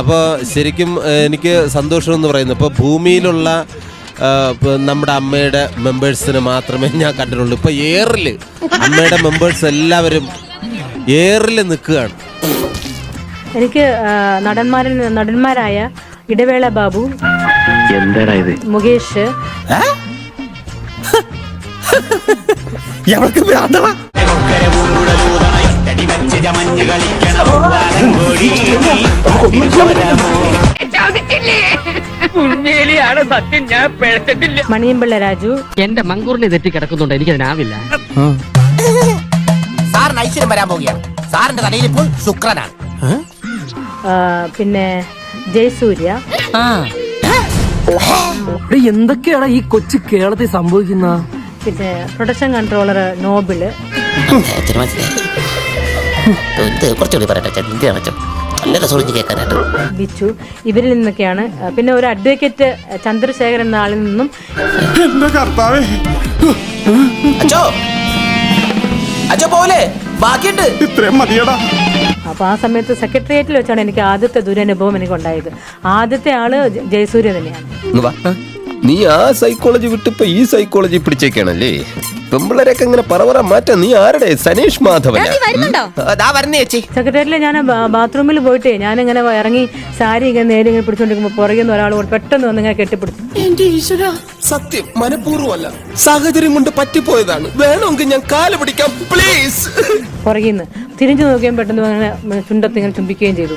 അപ്പോൾ ശരിക്കും എനിക്ക് സന്തോഷം എന്ന് പറയുന്നത് ഇപ്പോൾ ഭൂമിയിലുള്ള ഇപ്പൊ നമ്മുടെ അമ്മയുടെ മെമ്പേഴ്സിന് മാത്രമേ ഞാൻ കണ്ടിട്ടുള്ളൂ ഇപ്പോൾ എയറിൽ അമ്മയുടെ മെമ്പേഴ്സ് എല്ലാവരും എയറിൽ നിൽക്കുകയാണ് എനിക്ക് നടന്മാരിൽ നടന്മാരായ ഇടവേള ബാബു എന്താടാ ഇത് മുകേഷ് ഉണ്ണിയിലാണ് സത്യം. ഞാൻ പിഴച്ചിട്ടില്ല മണിയമ്പിള്ള രാജു. എന്റെ മങ്കൂറിനെ തെറ്റി കിടക്കുന്നുണ്ട് എനിക്കതിനാവില്ല സാറിന് ഐശ്വര്യം വരാൻ പോവുകയാണ്. സാറിന്റെ തലയിൽ ഇപ്പോൾ ശുക്രനാണ്. പിന്നെ ജയസൂര്യ. എന്തൊക്കെയാണ് ഈ കൊച്ചു കേരളത്തിൽ സംഭവിക്കുന്ന? പിന്നെ പ്രൊഡക്ഷൻ കൺട്രോളർ നോബിൾ. കുറച്ചുകൂടി പറയട്ടെ? നല്ല കേൾക്കാനായിട്ട്. ബിച്ചു ഇവരിൽ നിന്നൊക്കെയാണ്. പിന്നെ ഒരു അഡ്വക്കേറ്റ് ചന്ദ്രശേഖരൻ എന്ന ആളിൽ നിന്നും അപ്പൊ അച്ഛോ. പോലെ ബാക്കിയുണ്ട്. അപ്പോൾ ആ സമയത്ത് സെക്രട്ടേറിയറ്റിൽ വെച്ചാണ് എനിക്ക് ആദ്യത്തെ ദുരനുഭവം എനിക്ക് ഉണ്ടായത് ആദ്യത്തെ ആൾ ജയസൂര്യ തന്നെയാണ്. നീ ആ സൈക്കോളജി വിട്ടിപ്പോ ഈ സൈക്കോളജി പിടിച്ചേക്കാണല്ലേ? പെമ്പിളരൊക്കെ ഇങ്ങനെ പറവറ മാറ്റ നീ ആരുടെ? സനീഷ് മാധവൻ സെക്രട്ടേറിയറ്റിൽ ഞാൻ ബാത്റൂമിൽ പോയിട്ട് ഞാനിങ്ങനെ ഇറങ്ങി സാരി ഇങ്ങനെ നേരെ ഇങ്ങനെ പിടിച്ചോണ്ടിരിക്കുമ്പോ പുറകെ നിന്ന് ഒരാൾ പെട്ടെന്ന് വന്ന് ഇങ്ങനെ കെട്ടിപ്പിടിച്ചു. സത്യം മനഃപൂർവമല്ല. സാഹചര്യം കൊണ്ട് പറ്റിപ്പോയതാണ്. വേണമെങ്കിൽ ഞാൻ കാൽ പിടിക്കാം പ്ലീസ് പുറകിൽ നിന്ന്. തിരിഞ്ഞു നോക്കിയാൽ പെട്ടെന്ന് അങ്ങനെ ചുണ്ടത്ത് ഇങ്ങനെ ചുംബിക്കുകയും ചെയ്തു.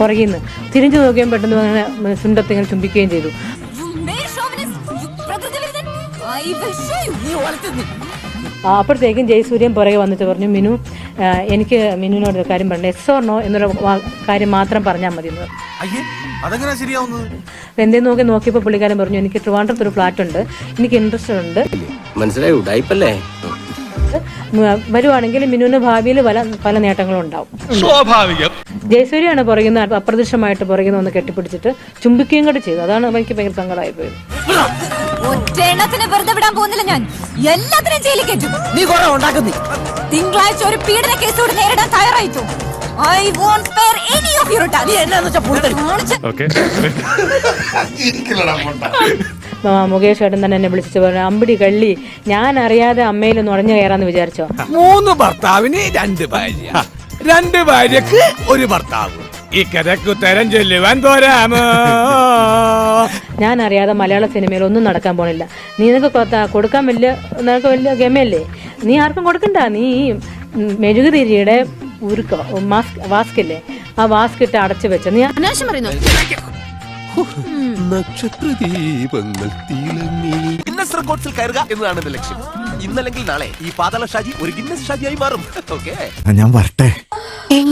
പുറകിൽ നിന്ന്. തിരിഞ്ഞു നോക്കിയാൽ പെട്ടെന്ന് അങ്ങനെ ചുണ്ടത്ത് ഇങ്ങനെ ചുംബിക്കുകയും ചെയ്തു. അപ്പോഴത്തേക്കും ജയസൂര്യൻ പുറകെ വന്നിട്ട് പറഞ്ഞു മിനു എനിക്ക് മിനുവിനോട് ഒരു കാര്യം പറഞ്ഞു. എസ് ഓർ നോ എന്നൊരു കാര്യം മാത്രം പറഞ്ഞാൽ മതി എന്ന് എന്തേ നോക്കി നോക്കിയപ്പോൾ പുള്ളിക്കാരൻ പറഞ്ഞു എനിക്ക് ട്രിവാൻഡ്രത്ത് ഒരു ഫ്ലാറ്റ് ഉണ്ട്. എനിക്ക് ഇൻട്രസ്റ്റ് ഉണ്ട്. മനസ്സിലായി? ഉടായിപ്പല്ലേ? വരുവാണെങ്കിൽ മിനുവിന് ഭാവിയിൽ പല പല നേട്ടങ്ങളും ഉണ്ടാവും സ്വാഭാവികം. ജയസൂര്യാണ് പുറകുന്ന അപ്രത്യക്ഷമായിട്ട് പുറകുന്ന ഒന്ന് കെട്ടിപ്പിടിച്ചിട്ട് ചുംബിക്കുകയും കൂടെ ചെയ്തു. അതാണ് എനിക്ക് ഭയങ്കര സങ്കടമായി പോയത്. ഒറ്റെണ്ണത്തിന് വെറുതെ വിടാൻ പോകുന്നില്ല ഞാൻ. എല്ലാത്തിനും ജയിലിൽ കയറ്റും. നീ കുറെ ഉണ്ടാക്കുന്നി. തിങ്കളാഴ്ച ഒരു പീഡന കേസോട് നേരിടാൻ തയ്യാറായിട്ടു? I won't spare any of your നീ എന്നാന്ന് വെച്ചാ ആ, മുകേഷ് ഏട്ടൻ തന്നെ എന്നെ വിളിച്ചു പറഞ്ഞു അമ്പിടി കള്ളി ഞാൻ അറിയാതെ അമ്മയിൽ നുഴഞ്ഞു കയറാന്ന് വിചാരിച്ചോ? മൂന്ന് ഭർത്താവിന് രണ്ട് ഭാര്യ. രണ്ട് ഭാര്യക്ക് ഒരു ഭർത്താവ്. ഈ കഥക്ക് ഉത്തരം ചൊല്ലുവാൻ പോരാമോ? ഞാൻ അറിയാതെ മലയാള സിനിമയിൽ ഒന്നും നടക്കാൻ പോണില്ല. നീ നിനക്ക് കൊത്ത- കൊടുക്കാൻ വലിയ നിനക്ക് വലിയ ഗമയല്ലേ? നീ ആർക്കും കൊടുക്കണ്ട. നീ ഈ മെഴുകുതിരിയുടെ ഉരുക്ക മാസ്ക് വാസ്കില്ലേ ആ വാസ്ക് ഇട്ട് അടച്ചു വെച്ച. നീ അനാവശ്യം പറയുന്നു. നക്ഷത്ര ദീപങ്ങൾ തിളങ്ങി ഗിന്നസ് റെക്കോർഡ്സിൽ കയറുക എന്നതാണ് എന്റെ ലക്ഷ്യം. ഇന്നല്ലെങ്കിൽ നാളെ ഈ പാതാള ഷാജി ഒരു ഗിന്നസ് ഷാജിയായി മാറും. ഓക്കേ ഞാൻ വരട്ടെ.